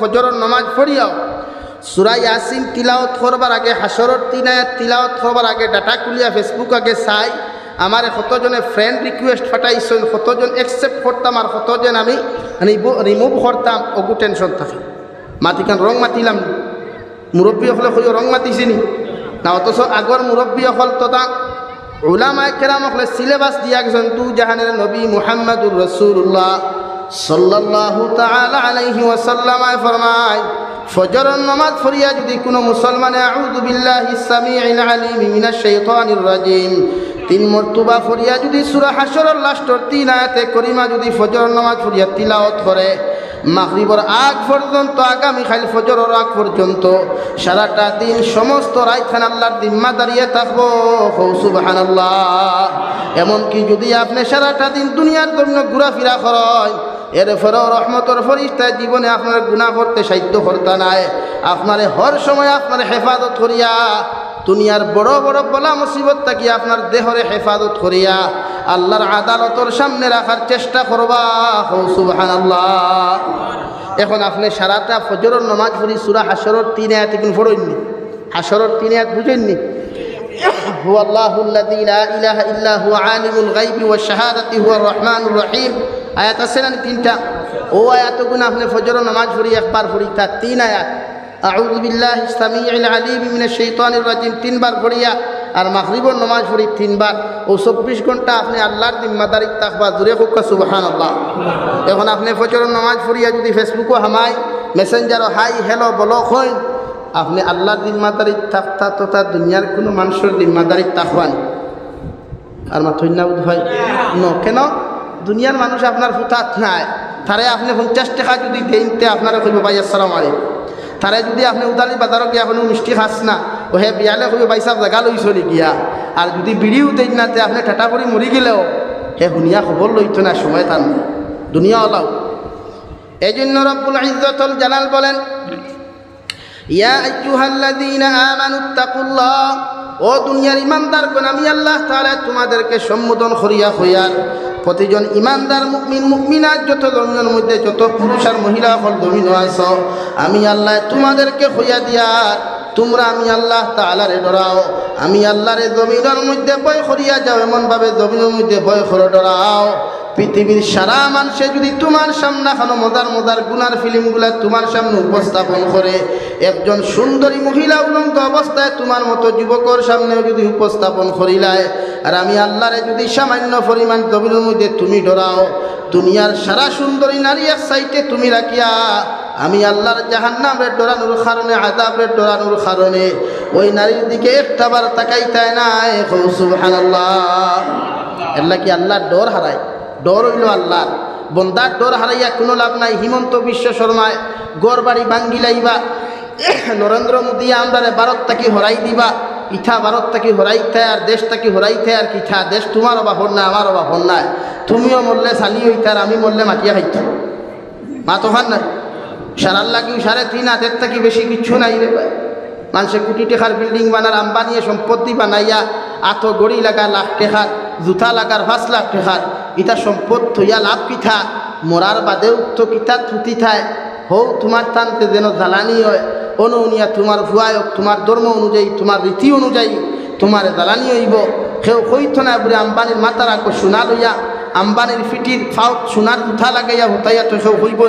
ফজরের নমাজ পড়িয়াও সুরা ইয়াসিন তিলাওত করবার আগে হাসরর তিনায় তিলাওত করবার আগে, ডাটা খুলিয়া ফেসবুক আগে চাই। আমার কতজনে ফ্রেন্ড রিকোয়েস্ট ফাটাইছেন কতজন একসেপ্ট করতাম আর কতজন আমি রিমুভ করতাম অগু টেনশন থাকে। মাতিকান রং মাতিলাম। মুরব্বী হলে কইও রং মাতিছিনি না? অথচ আগর মুরব্বী হল তথা উলামায় কেরাম হলে সিলেবাস দিয়া গেছেন তু জাহানের নবী মুহাম্মদুর রসুল্লাহ ফরমায় নামাজ পড়িয়া যদি কোনো মুসলমানে তিন মর্তুবা ফরিয়া যদি তিন করিমা যদি মাগরিবর আগ পর্যন্ত আগামী আগ পর্যন্ত, সারাটা দিন সমস্ত রাইখান আল্লাহর দিম্মা দাঁড়িয়ে থাকব। হৌ, সুবহানাল্লাহ। এমনকি যদি আপনি সারাটা দিন দুনিয়ার জন্য ঘোরাফেরা করেন এর ফেরও রহমতর ফরিস্তায় জীবনে আপনার গুণা করতে সাহিত্য করতে নাই আপনার হর সময় আপনার হেফাজত করিয়া দুনিয়ার বড় বড় বলা মুসিবত থাকি আপনার দেহরে হেফাজত করিয়া আল্লাহর আদালতর সামনে রাখার চেষ্টা করবা হৌ সুবহান আল্লাহ এখন আপনি সারাটা ফজরের নমাজ পড়ি সুরা হাসরর তিন আয়াত কিন্তু পড়েননি হাসরর তিন আয়াত বুঝেননি هو الله الذي لا إله إلا هو عالم الغيب والشهادة هو الرحمن الرحيم আয়াত আছে না তিনটা? ও আয়াতগুলো আপনি ফজর নামাজ পড়ি একবার পড়ি তার তিন আয়াত। আউযু বিল্লাহি সামিউল আলিম মিনাশ শাইতানির রাজিম তিনবার পড়িয়া আর মাগরিবর নামাজ পড়ি তিনবার। ও চব্বিশ ঘণ্টা আপনি আল্লাহর জিম্মাদারিক তাকবা দূরে হোক সুবহানাল্লাহ। এখন আপনি ফজর নামাজ পড়িয়া যদি ফেসবুকও হামাই মেসেঞ্জারও হাই হ্যালো বলক হয় আপনি আল্লাহর জিম্মাদারিক থাকতা তথা দুনিয়ার কোনো মানুষের জিম্মাদারিক তাকবান আর বোধ হয়? ন কেন? দুনিয়ার মানুষ আপনার ফুতাত নাই। তারে আপনি পঞ্চাশ টাকা যদি দেনতে আপনারা কইব, ভাই, আসসালাম আলাইকুম। তারে যদি আপনি উদালি বাজারও গিয়া কোনো মিষ্টি খাস না ও হে বিয়ালে কইব, ভাই সাহেব জাগা লই চলি গিয়া। আর যদি বিড়িও দেন না, তে আপনি ঠাটা করে মরি গেলেও, হে শুনিয়া খবর লইতো না, সময় তার নাই। দুনিয়া ওলাও। এই জন্য রব্বুল ইজ্জতুল জালাল বলেন, ইয়া আইয়ুহাল্লাযীনা আমানুত্তাকুল্লাহ ও দুনিয়ার ইমানদার কোন, আমি আল্লাহ তাআলা তোমাদেরকে সম্বোধন করিয়া হইয়ার প্রতিজন ইমানদার মুকমিন মুকমিনার যত জমিনের মধ্যে যত পুরুষ আর মহিলা হল জমিন আস আমি আল্লাহ তোমাদেরকে হইয়া দিয়ার। তোমরা আমি আল্লাহ তালারে ডরাও, আমি আল্লাহরে জমিনের মধ্যে বয় করিয়া যাও, এমনভাবে জমিনের মধ্যে বয় করে ডরাও। পৃথিবীর সারা মানুষে যদি তোমার সামনে খানো মজার মজার গুনার ফিল্মগুলা তোমার সামনে উপস্থাপন করে, একজন সুন্দরী মহিলা উলঙ্গ অবস্থায় তোমার মতো যুবকর সামনেও যদি উপস্থাপন করিলায়, আর আমি আল্লাহরে যদি সামান্য পরিমাণ জমিনের মধ্যে তুমি ডরাও, দুনিয়ার সারা সুন্দরী নারী এক সাইটে তুমি রাখিয়া, আমি আল্লাহর জাহান্নামরে ডরানোর কারণে আজাবরে ডরানোর কারণে, ওই নারীর দিকে একটাবার তাকাইতায় না এখন সুবহানাল্লাহ। এল্লা কি আল্লাহর ডর হারায়। ডর হইল আল্লাহ। বন্দার ডর হারাইয়া কোনো লাভ নাই। হিমন্ত বিশ্ব শর্মায় গড় বাড়ি ভাঙ্গি লাইবা নরেন্দ্র মোদী আমরারে ভারত তাকে হরাই দিবা। ইথা ভারত তাকে হরাইতে আর দেশ তাকে হরাইতে আর কিথা দেশ তোমার অভাব নাই আমার অভাব নাই তুমিও মরলে সালি হইতে আর আমি মরলে মাটিয়া খাইতে মা তো হান নাই সারার লাগি সাড়ে তিন হাতের থাকি বেশি কিচ্ছু নাই রে ভাই। মানুষে কোটি টেকার বিল্ডিং বানার আম্বানিয়ে সম্পত্তি বানাইয়া, আত গড়ি লাগা লাখ টেকার, জুতা লাগার পাঁচ লাখ টেকার ইটা সম্পদ থইয়া লাভ কিথা মরার বাদেও তো কিতা থুতি থায় হৌ তোমার টানতে যেন জ্বালানি হয়। অনুনিয়া তোমার ভুয়ায়ক তোমার ধর্ম অনুযায়ী তোমার রীতি অনুযায়ী তোমার জ্বালানি হইব। কেউ কইত না বলে আম্বানির মাতার আকো সোনা লইয়া। আম্বানির ফিটির ফাউত সোনার উঠা লাগাইয়া হতাইয়া তো সব হইব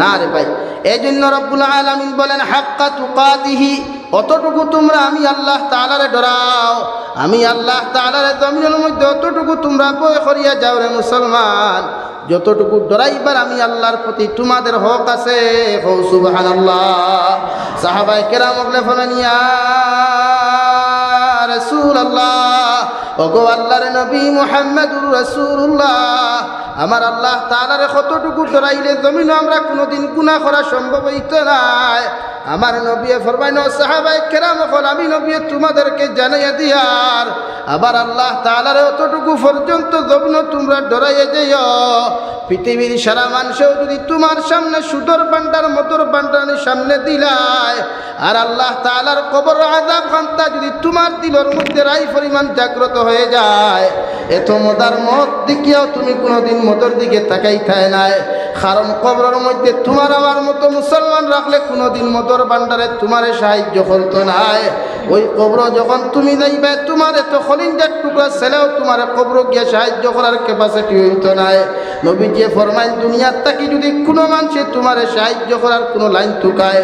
না রে ভাই এই জন্য রব্বুল আলমিন বলেন, হাক্কা তুকাতিহি অতটুকু তোমরা আমি আল্লাহ তালারে ডরাও, আমি আল্লাহ তালারে জমিনের মধ্যে অতটুকু তোমরা বয় করিয়া যাও রে মুসলমান। যতটুকু ডরাইবার আমি আল্লাহর প্রতি তোমাদের হক আছে হৌ সুবাহান আল্লাহ সাহাবাই রসুল আল্লাহ ওগো আল্লাহর নবী মোহাম্মদুর রসুল্লাহ আমার আল্লাহ তালারে কতটুকু ডরাইলে জমিন আমরা কোনোদিন গুণা করা সম্ভব হইতে নাই। আমার নবী ফরমাইন সাহাবাই কেরাম হল আমি নবী তোমাদেরকে জানাইয়া দিয়ার আবার আল্লাহ তালারে অতটুকু পর্যন্ত জমিন তোমরা ডরাইয়া যাইও পৃথিবীর সারা মানুষেও যদি তোমার সামনে সুদর বান্ডার মতর বান্ডারের সামনে দিলায়, আর আল্লাহ তালার কবর আজাব খান্তা যদি তোমার দিলর মধ্যে রাই পরিমাণ জাগ্রত হয়ে যায়। এত মদার মত দেখিয়াও তুমি কোনোদিন মতর দিকে তাকাই থায় নাই। কারণ কবরের মধ্যে তোমার আমার মতো মুসলমান রাখলে কোনোদিন মদর ভান্ডারে তোমারে সাহায্য করতো নাই। ওই কবর যখন তুমি যাইবে, তোমার এত খলিঞ্জার টুকরা ছেলেও তোমার কবর গিয়ে সাহায্য করার ক্যাপাসিটি হইতো নাই। নবী যে ফরমাইল, দুনিয়ার তাকে যদি কোনো মানুষে তোমার সাহায্য করার কোনো লাইন টুকায়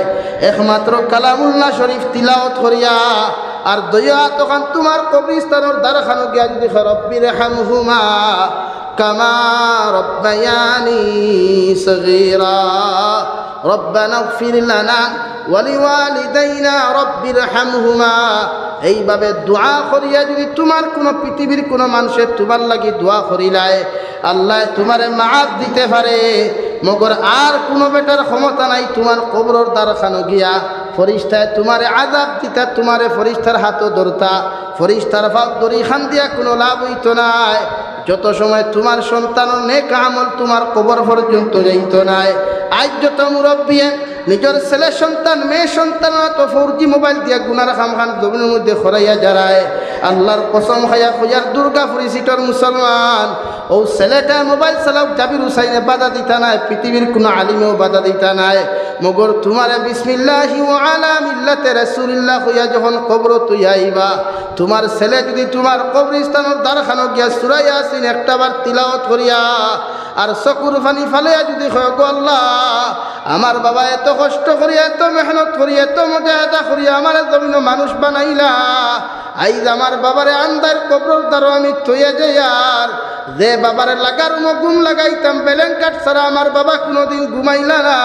একমাত্র কালামুল্লাহ শরীফ তিলাওত করিয়া আর দয়া তখন তোমার কবিস্তানোর দ্বারখানো গিয়া যদি রব্বির হামহুমা কামা রব্বায়ানি সগীরা। রব্বানা ফিরলানা ওয়ালিওয়ালিদাইনা রব্বির হামহুমা। এইভাবে দোয়া করিয়া যদি তোমার কোনো পৃথিবীর কোনো মানুষের তোমার লাগি দোয়া করিলায়, আল্লাহ তোমার মাপ দিতে পারে। মগর আর কোনো বেটার ক্ষমতা নাই তোমার কবরর দ্বারখানো গিয়া। ফরিস্তায় তোমার আজাব দিতা, তোমার ফরিস্তার হাত ধরতা। ফরিস্তার ভাব দড়ি খান দিয়া কোনো লাভ হইতো নাই। যত সময় তোমার সন্তান নেক আমল তোমার কবর পর্যন্ত যাইতো নাই, আজ যত মুরব্বী, নিজের ছেলে সন্তান, মেয়ে সন্তান তো ফোরজি মোবাইল দিয়া গুনার খাম খান জমিনের মধ্যে খরাইয়া যারায় আল্লাহর কসম খাইয়া খুঁজার দুর্গা পরিচিতর মুসলমান। ও ছেলেটা মোবাইল চালাও জাবির হুসাইনে বাধা দিতা নাই, পৃথিবীর কোনো আলিমেও বাধা দিতা নাই। মগর তোমারে বিসমিল্লাহি আলা মিল্লাতে রাসূলুল্লাহ হইয়া যখন কবর তুই আইবা, তোমার ছেলে যদি তোমার কবরস্থানের দ্বারখানো গিয়া সুরাই আসিন একটাবার তিলাওয়াত করিয়া, আর চকুর ফানি ফালিয়া যদি হয় আল্লাহ, আমার বাবা এত কষ্ট করিয়া, এত মেহনত করিয়া, এত মজা করিয়া আমার জমিন মানুষ বানাইলা আইজ আমার বাবারে আন্দার কবর দ্বারো আমি থইয়া যাই আর যে বাবারে লাগার ঘুম লাগাইতাম, বেলেন কাঠ ছাড়া আমার বাবা কোনোদিন ঘুমাইলা না।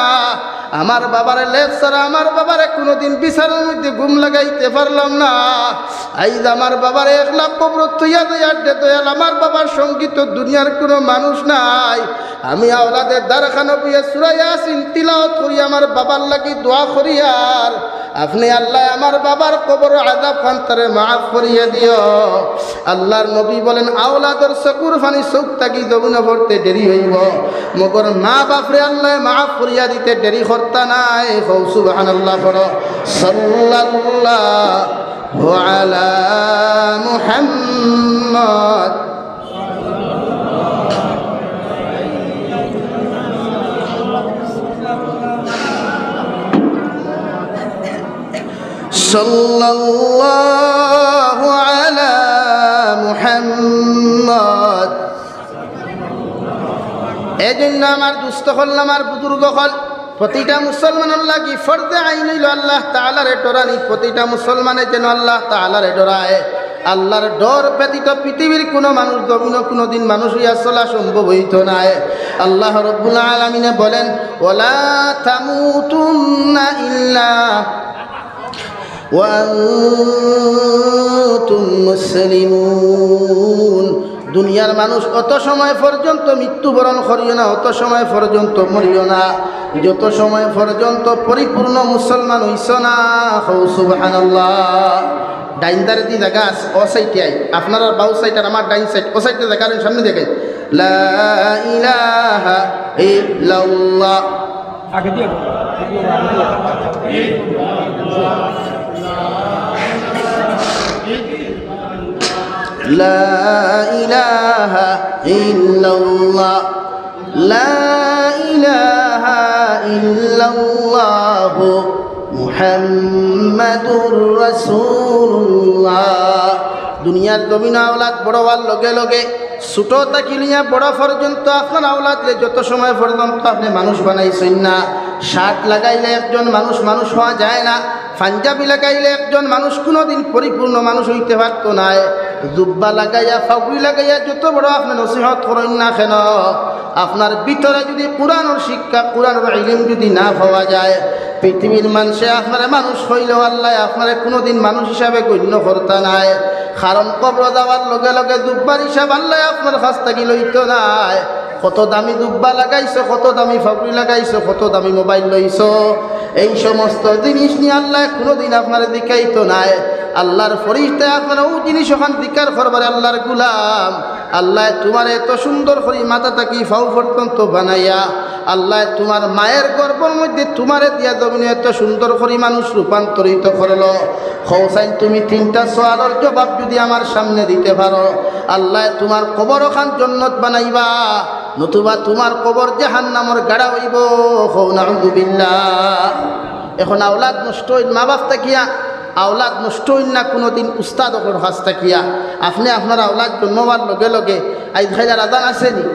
আমার বাবারে লেপ ছাড়া আমার বাবারে কোনোদিন বিছানার মধ্যে ঘুম লাগাইতে পারলাম না। আইজ আমার বাবারে এক লাখ কবর তৈয়া দয়ার দে দয়াল আমার বাবার সংগীত দুনিয়ার কোনো মানুষ নাই। আমি আওলাদের দ্বারখানা বইয়া সুরাই আসিন, তিলাওয়াত করি, আমার বাবার লাগি দোয়া করি আর আপনি আল্লাহ আমার বাবার কবর আজাব ফান্তারে মাফ করিয়ে দিও। আল্লাহর নবী বলেন, আওলাদর চকুর ফানি চোখ তাকি জমিনে ভরতে দেরি হইব? মগর মা বাপরে আল্লাহ মাফ করিয়া দিতে দেরি করতা নাই। হৌ সুবহান আল্লাহ পড়ো। সাল্লাল্লাহু আলা মুহাম্মদ صلى الله على محمد এই জন্য আমার দুস্থ হল আমার বুজুর্গ হল প্রতিটা মুসলমানের লাগি ফর্দে আইন হইল আল্লাহ তালারে ডরানি প্রতিটা মুসলমানের যেন আল্লাহ তালারে ডরায় আল্লাহর ডর ব্যতীত পৃথিবীর কোনো মানুষ জমিন কোনো দিন মানুষ হইয়া চলা সম্ভব হইত নাই আল্লাহ রব্বুল আলমিনে বলেন ওলা থামুতুন্না ইল্লা মুসলিমুন। দুনিয়ার মানুষ অত সময় পর্যন্ত মৃত্যুবরণ করিও না, অত সময় পর্যন্ত মরিও না। যত সময় পর্যন্ত পরিপূর্ণ মুসলমান হইস না ডাইনদারে দি দেখা ও সাইটে আই আপনার বাউ সাইটার আমার ডাইন সাইট ও সাইটে দেখালেন সামনে দেখাই আগে দিয়ে لا إله إلا الله لا إله إلا الله محمد رسول الله দুনিয়ার জমিন আওলাদ বড় হওয়ার লগে লগে ছোট তাকিলিয়া বড় পর্যন্ত আপনার আওলাদলে যত সময় পর্যন্ত আপনি মানুষ বানাইছেন না শার্ট লাগাইলে একজন মানুষ মানুষ হওয়া যায় না পাঞ্জাবি লাগাইলে একজন মানুষ কোনোদিন পরিপূর্ণ মানুষ হইতে পারত না জুব্বা লাগাইয়া ফাগুই লাগাইয়া যত বড় আপনি নসিহত করেন না কেন? আপনার ভিতরে যদি কোরআনের শিক্ষা, কোরআনের ইলিম যদি না পাওয়া যায়, পৃথিবীর মানুষে আপনার মানুষ হইলেও আল্লাহ আপনার কোনোদিন মানুষ হিসাবে গণ্য করতে নাই। কারণ কবর যাওয়ার লগে লগে দুব্বার হিসাব আল্লাহ আপনার কাছ থেকে লইত নাই। কত দামি দুব্বা লাগাইছো, কত দামি ফাবরি লাগাইছো, কত দামি মোবাইল লইছো। এই সমস্ত জিনিস নিয়ে আল্লাহ কোনোদিন আপনার দিকাইতো নাই। আল্লাহর ফরিস্তে আপনার ও জিনিস ওখান দিকার করবার আল্লাহর গুলাম। আল্লাহ তোমার এত সুন্দর করি মাথা থাকি ফাউ পর্যন্ত বানাইয়া, আল্লাহ তোমার মায়ের গর্বর মধ্যে তোমারে দিয়া জমিনে এত সুন্দর করি মানুষ রূপান্তরিত করল। খৌসাইন তুমি তিনটা সোয়ালের জবাব যদি আমার সামনে দিতে পারো, আল্লাহ তোমার কবর খান জন্নত বানাইবা। নতুবা তোমার কবর জাহান নামর গাড়া হইব। হৌ নাউজুবিল্লাহ এখন আওলাদ নষ্ট হইল মা বাপ তাকিয়া আওলাদ নষ্ট হইল না কোনো দিন উস্তাদ অকর হাস তাকিয়া আপনি আপনার আওলাদ জন্মবার লগে লগে, আইজ খাইলার আদান আসেনি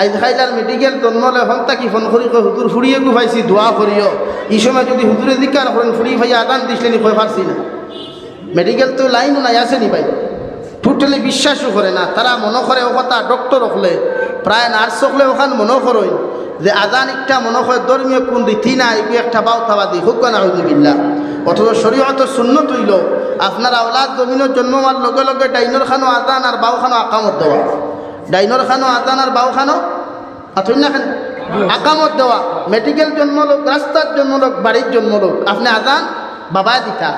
আইজ খাইলার মেডিকেল জন্মলে হন তাকি ফোন করি হুদুর ফুরিয়ে গু পাইছি দোয়া করিও। এই সময় যদি হুদুরে দিকার করেন ফুরি ভাই আদান দিসলেনি কই পারছি না। মেডিকেল তো লাইনও নাই আসেনি ভাই? টোটালি বিশ্বাসও করে না, তারা মনে করে ও কথা ডক্টর হলে প্রায় নার্স হলে ওখান মনে করই যে আজান একটা মনে করে ধর্মীয় কোন রীতি না এগুলো একটা বাউতাবাদী হোক না হইদিবিল্লা অথচ শরীয়ত শূন্য তুইল আপনার আওলাদ জমিনের জন্ম হওয়ার লগে লগে ডাইনর খানো আজান আর বাউ খানো আকামত দেওয়া। ডাইনর খানো আজান আর বাউ খানো? আথই না খান? আকামত দেওয়া। মেডিকেল জন্ম লোক রাস্তার জন্ম লোক বাড়ির জন্ম লোক আপনি আজান বাবা দিতা।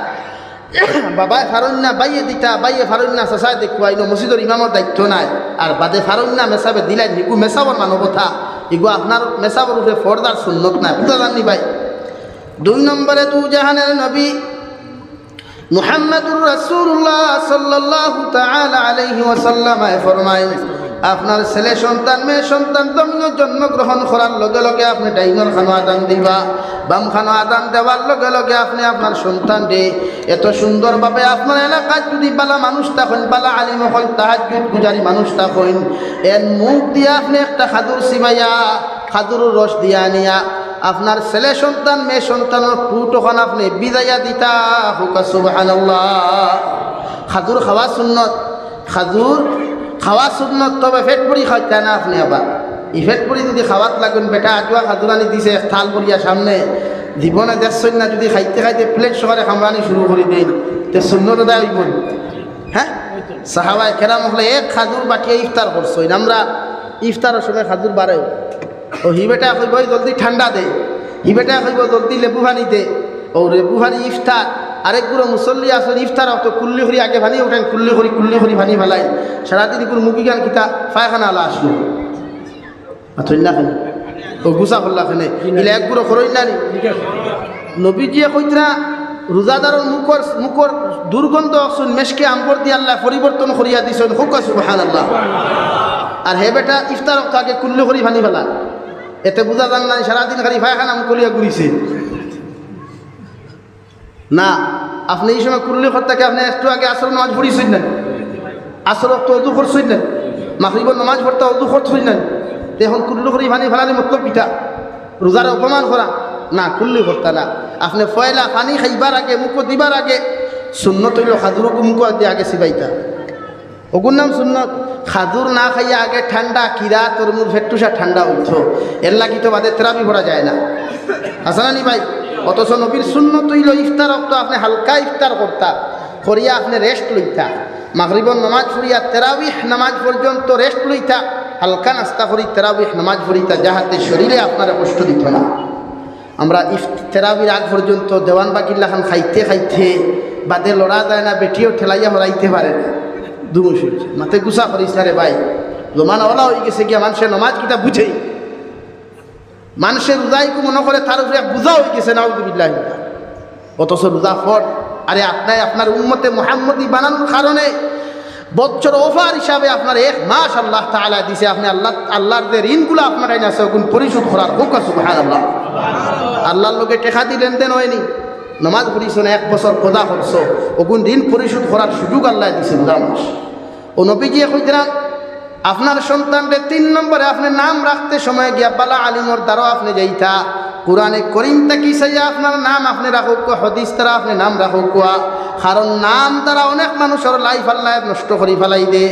বাবায় ফারন্যা বাইয়ে দিতা, বাইয়ে ফারন্যা চাচাই দেখুৱাই ন মসজিদৰ ইমামৰ দায়িত্ব নাই। আৰু বাদে ফারন্যা মেচাবে দিলাই ইগু মেচাবৰ মানৱতা ইগু আপনার মেচাবৰ উপরে ফর্দার সুন্নত নাই বুঝা জানি ভাই? দুই নম্বরে দু জাহানের নবী মুহাম্মদুর রাসূলুল্লাহ সাল্লাল্লাহু তাআলা আলাইহি ওয়াসাল্লাম ফরমায় আপনার ছেলে সন্তান, মেয়ে সন্তান তুমি জন্মগ্রহণ করার লগে লগে আপনি ডাইনর খানো আদান দিবা, বাম খানো আদান দেওয়ার লগে লগে আপনি আপনার সন্তান দে এত সুন্দরভাবে আপনার এলাকায় যদি বালা মানুষ থাকেন বালা আলিম হল তাহাজুদ গুজারি মানুষ থাকেন এর মুখ দিয়ে আপনি একটা খাদুর সিমাইয়া খাদুর রস দিয়া নিয়া আপনার ছেলে সন্তান, মেয়ে সন্তানের টুটখন আপনি বিদায়া দিতা হুকা, সুবহানাল্লাহ। খাদুর খাওয়া সুন্নত। খাজুর খাওয়া সুন্নত, তবে ফেট পরি খাইতে না আপনি আবার। ই ফেট পরি যদি খাওয়াত লাগুন, বেটা আজুয়া খাজুরানি দিছে, থাল করিয়া সামনে। জীবনে দেখছেন না যদি খাইতে খাইতে প্লেট সহরে খামরানি শুরু করে দিন তে সুন্নত দেয় হইব। হ্যাঁ? সাহাবাই কেরাম হলে এক খাজুর বাটিয়ে ইফতার করছ আমরা ইফতারের সময় খাজুর বাড়ে। ও হি বেটা কইব, "ওই জলদি ঠান্ডা দে। হি বেটা কইব, জলদি লেবু পানি দে। ও লেবু পানি ইফতার আরেকগুলো মুসল্লি আসেন, ইফতার তো কুল্লি হরি আগে ভানি ওঠেন, কুল্লি হরি কুল্লি হরি ভানি ফেলাই সারাদিন কোনো মুখি গান কিতা, পায়খানা আলা আসলো। আথইন না খানে ও গুসা করলা খানে ইলে একগুলো খরই না নি। নবীজিয়ে কইতরা, রোজাদারের মুখর মুখর দুর্গন্ধ শুন মেশকে আম্বর দিয়ে আল্লাহ পরিবর্তন করিয়া দিছেন। হুকা সুবহান আল্লাহ আর হে বেটা, ইফতার আগে কুল্লি করি ভানি ফেলা। এতে বোঝা যান নাই, সারাদিন খালি ফায়খানা মুকলিয়া ঘুরিছে। না, আপনি এই সময় কুল্লি করতে আপনি একটু আগে আসর নামাজ পড়িছেন না? আসর তো অজু করছেন না? মাহরিবর নামাজ পড়তে অজু করছেন না? এখন কুল্লু করি ভানি ফেলানি মতলব পিঠা রোজার অপমান করা? না, কুল্লি করতা না। আপনি ফয়লা পানি খাইবার আগে, মুখ দিবার আগে শূন্য তৈল খাদুরকু মুখ দিয়ে আগে সিবাইতা। ওগুর নাম সুন্নত। খাদুর না খাইয়া আগে ঠান্ডা কিরা তরমুজ ভেট্টুসা ঠান্ডা উঠছো এর লাগি তো বাদে থেরাপি ভরা যায় না। হাসানি ভাই অথচ নবীর শূন্য তৈল ইফতার তো আপনি হালকা ইফতার করতা করিয়া আপনি রেস্ট লইতা। মাগরিবন নামাজ পড়িয়া তেরাবিহ নামাজ পর্যন্ত রেস্ট লইতা, হালকা নাস্তা করি তেরাবিহ নামাজ পড়িতা, যাহাতে শরীরে আপনারা কষ্ট দিত না। আমরা ইফ তেরাবির আগ পর্যন্ত দেওয়ান বাকির লাখান খাইতে খাইতে বাদে লড়া যায় না, বেটিও ঠেলাইয়া হরাইতে পারে না। দুমুশ মাথায় গুসা করিস না রে ভাই। জমানা ওলা হয়ে গেছে গিয়া মানুষের নমাজ কিতা বুঝেই। মানুষের রোজাইকু মনে করে? তার উপরে বুঝা হয়ে গেছে নাউজুবিল্লাহ। অথচ রোজা ফট আরে আপনার আপনার উম্মতে মোহাম্মদী বানানোর কারণে বছর ওভার হিসাবে আপনার এক মাস আল্লাহ তালা দিছে। আপনি আল্লাহ, আল্লাহর যে ঋণগুলো আপনার আইন আছে, ওগুন পরিশোধ করার হোক সুবহান আল্লাহ আল্লাহর লোকে টেকা দি লেনদেন হয়নি। নমাজ পড়িছ না, এক বছর খোদা করছ। ওগুন ঋণ পরিশোধ করার সুযোগ আল্লাহ দিছে রোজা মাস। ও নবীজিয়ে কইতাম আপনার সন্তানকে তিন নম্বরে আপনি নাম রাখতে সময় গিয়া, বালা আলিমর দ্বারাও আপনি যাইতা, কোরআনে করিম তাকি সাইয়া আপনার নাম আপনি রাখুক হদিস তারা আপনি নাম রাখুক কারণ নাম দ্বারা অনেক মানুষের লাইফ আল্লাহ নষ্ট করি ফেলাই দে।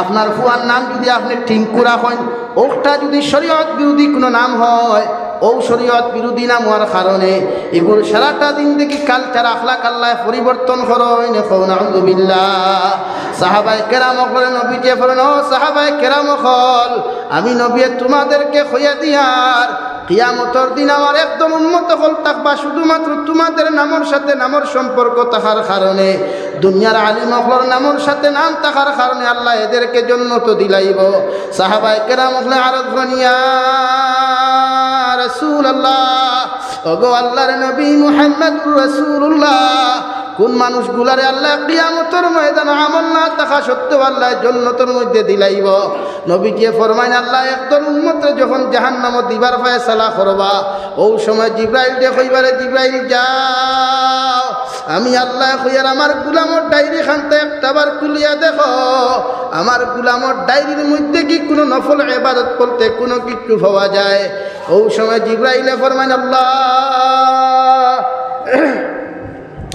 আপনার ফুয়ার নাম যদি আপনি টিঙ্কু রাখেন ওটা যদি শরীয়ত বিরোধী কোনো নাম হয় ও শরীয়ত বিরোধী নাম হওয়ার কারণে এগুলো সারাটা দিন দেখি কালচার আখলাক আল্লাহ পরিবর্তন করেন আলহামদুলিল্লাহ সাহাবাই কেরাম করেন নবীজে ফেলেন ও সাহাবাই কেরাম হল আমি নবী তোমাদেরকে হইয়া দিয়ার কিয়ামতর দিন আমার একদম উন্মত হল থাকবা, শুধুমাত্র তোমাদের নামর সাথে নামর সম্পর্ক থাকার কারণে। দুনিয়ার আলিম অখলর নামর সাথে নাম থাকার কারণে আল্লাহ এদেরকে জন্য তো দিলাইব। সাহাবাই কেরাম হলে আরও ধনিয়া রসুল আল্লাহ ওগো আল্লাহর নবী মুহাম্মদুর রসুল্লাহ কোন মানুষগুলারে আল্লাহ কিয়ামতর ময়দান আমল না দেখা সত্ত্বেও আল্লাহ জন্নতর মধ্যে দিলাইব। নবীকে ফরমাইন, আল্লাহ একদল উন্মতে যখন জাহান্নাম দিবার ফায়সালা করবা, ও সময় জিব্রাইল দে কইবারে জিব্রাইল যাও। আমি আল্লাহ কইয়ার, আমার গুলামর ডায়েরি খানতে একটাবার খুলিয়া দেখো। আমার গুলামর ডায়েরির মধ্যে কি কোনো নফল এবাদত করতে কোনো কিছু পাওয়া যায়? ও সময় জিব্রাইলে ফরমাইন, আল্লাহ।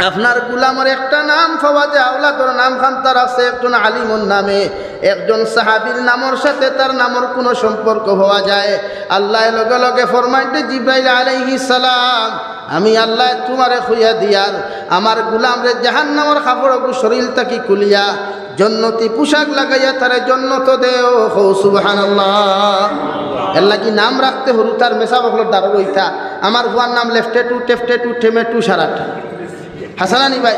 আপনার গুলামের একটা নাম পাওয়া যায় আওলাদর নাম খান, তার আছে একজন আলিমর নামে, একজন সাহাবির নামর সাথে তার নামর কোনো সম্পর্ক হওয়া যায়। আল্লাহ লগে লগে ফরমাইতে জিব্রাইল আলাইহি সালাম, আমি আল্লাহ তোমারে খুইয়া দিয়ার, আমার গুলাম রে জাহান নামর কাপড় শরীর তাকি খুলিয়া জন্নতি পোশাক লাগাইয়া তারে জন্নত দেও। হো সুবহান এর লাগি নাম রাখতে হরু তার মেসা বকলোর দ্বারা রইতা। আমার ভুয়ার নাম লেফটে টু, টেফটে টু, ঠেমে টু, সারাটা। হাসানানি ভাই,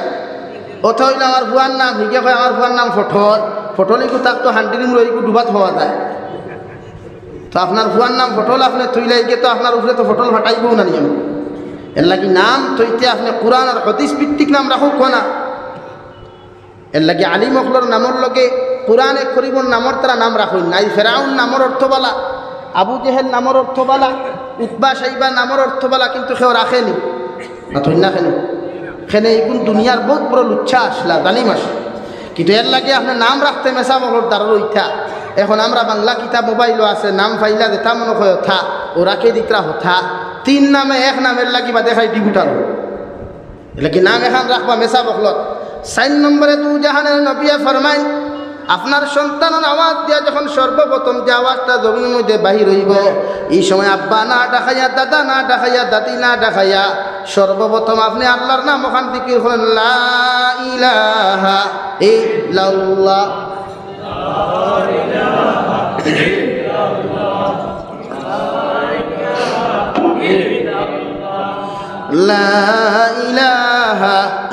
অথ হইল আমার ভুয়ার নাম, হিগে কয় আমার ভুয়ার নাম ফটল। ফটলিকু তাক তো হান্ডিরিম রইকু ডুবাত হওয়া যায়। তো আপনার ভুয়ার নাম ফটল আপনি থইলে গিয়ে তো আপনার উপরে তো ফটল ফাটাইবও না নিয়ম। এর লাগি নাম থইতে আপনি কোরআন আর হদিস ভিত্তিক নাম রাখুক না। এর লাগি আলী মখলর নামর লগে কোরআনে করিবর নামর তারা নাম রাখুন নাই ফেরাউন নামর অর্থবালা আবু জেহেল নামর অর্থবালা উৎবা সাইবা নামর অর্থবালা কিন্তু সেও রাখেনি না থই না খেনি। খেনে এইগুন দুনিয়ার বহুত বড় লুচ্ছা আসলা জানিম আস কিন্তু এর লাগে আপনার নাম রাখতে মেসা মহর দ্বারা রইথা এখন আমরা বাংলা কিতাব মোবাইলও আছে, নাম ফাইলা দেতা মনে হয় থা ও রাখে দিকরা হথা। তিন নামে, এক নামের লাগিবা দেখাই ডিবুটার এলে কি নাম এখন রাখবা মেসা বখলত সাইন নম্বরে তু জাহানের নবিয়া ফরমাইন আপনার সন্তানের আওয়াজ দিয়া যখন সর্বপ্রথম যে আওয়াজটা জমির মধ্যে বাহির হইব, এই সময় আব্বা না ডাকাইয়া, দাদা না ডাকাইয়া, দাদি না ডাকাইয়া, সর্বপ্রথম আপনি আল্লাহর নাম ওখান থেকে হলেন লা ইলাহা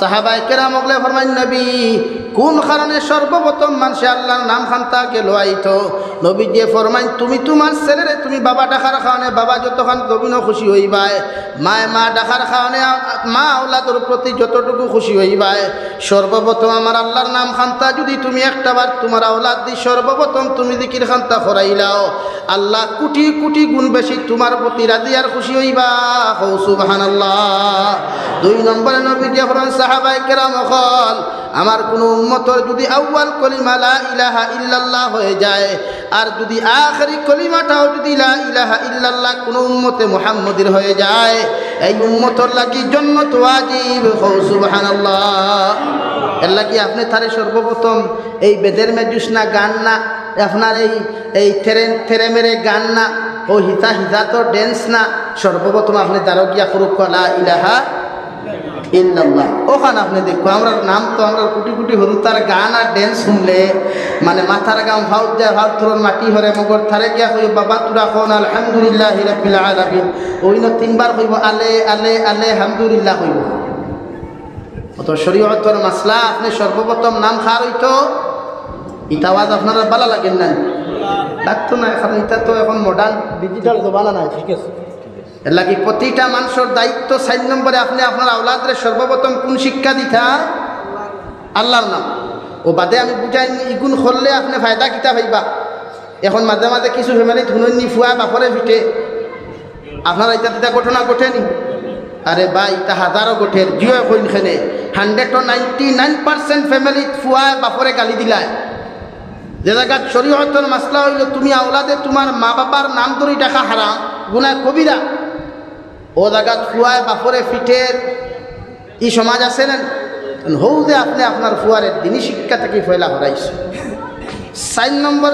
সাহাবাই কেরাম ওগলে ফরমাই নবী, কোন কারণে সর্বপ্রথম মানুষে আল্লাহর নাম খান তাকে লোয়াইত? নবী যে ফরমাইন, তুমি তোমার ছেলেরে, তুমি বাবা ডাকার কারণে, বাবা যতক্ষণ গভীর খুশি হইবায় মায় মা ডাকার কারণে, মা ওলাদুর প্রতি যতটুকু খুশি হইবায় সর্বপ্রথম আমার আল্লাহর নাম খান্তা যদি তুমি একটাবার তোমার ওলাদ দি, সর্বপ্রথম তুমি দিকির খান্তা ফরাইলাও আল্লাহ কোটি কোটি গুণ বেশি তোমার প্রতি রাজি আর খুশি হইবা। হৌ সুবাহান দুই নম্বরে নবী ফরমান সাহাবাই কেরাম অকল আমার কোনো উম্মতর যদি আউ্বাল কলিমা লা ইলাহা ইল্লাল্লাহ হয়ে যায়, আর যদি আখরি কলিমাটাও যদি লা ইলাহা ইল্লাল্লাহ কোনো উম্মতে মুহাম্মদির হয়ে যায়, এই উম্মতর লাগি জন্নত ওয়াজিব। হৌ সুবহানাল্লাহ। এর লাগি আপনি তারে সর্বপ্রথম এই বেদের মেজুস না গান না আপনার এই এই থেরে থেরে মেরে গান না, ও হিতা হিতা তো ডেন্স না, সর্বপ্রথম আপনি দারকিয়া করুক কলা ইলাহা ইল্লাল্লাহ। ওখানে আপনি দেখো আমরা নাম তো আমরা কোটি কোটি হরু তার গান আর ড্যান্স শুনলে মানে মাথার গাম ভাউত যায়, ভাউত ধরুন, মাটি হরে মগর, থারে গিয়া হই বাবা তুরা খন আলহামদুলিল্লাহ রাব্বিল আলামিন। ওই ন তিনবার কইব আলে আলে আলে হামদুলিল্লাহ কইব অত শরীয়তর মাসলা, আপনি সর্বপ্রথম নাম খার হইতো ইতাওয়াজ আপনারা ভালো লাগেন না লাগতো না এখন এটা তো এখন মডার্ন ডিজিটাল জমানা নাই। ঠিক আছে। এর লাগি প্রতিটা মানুষের দায়িত্ব চার নম্বরে আপনি আপনার আওলাদরে সর্বপ্রথম কোন শিক্ষা দিতা? আল্লাহর নাম। ও বাদে আমি বুঝাই ইগুন করলে আপনি ফায়দা কিতা পাইবা? এখন মাঝে মাঝে কিছু ফ্যামিলিত হুননি ফুয়া বাপরে ফিটে। আপনার এটা তিতা ঘটনা ঘটেনি আরে ভাই তা হাজারো গোটের জিও কইনখানে হান্ড্রেড ও নাইনটি নাইন পার্সেন্ট ফ্যামিলিত ফুয়া বাপরে গালি দিলায়। যে জায়গা শরীয়তের মাসলা হইল, তুমি আওলাদে তোমার মা বাবার নাম ধরে টাকা হারা গুনায় কবিরা। ও জায়গা ফুয়ায় বাপরে ফিটের ই সমাজ আছে না? হৌ যে আপনি আপনার ফুয়ারের দিনই শিক্ষা থেকে ফয়লা হরাইছে। চার নম্বর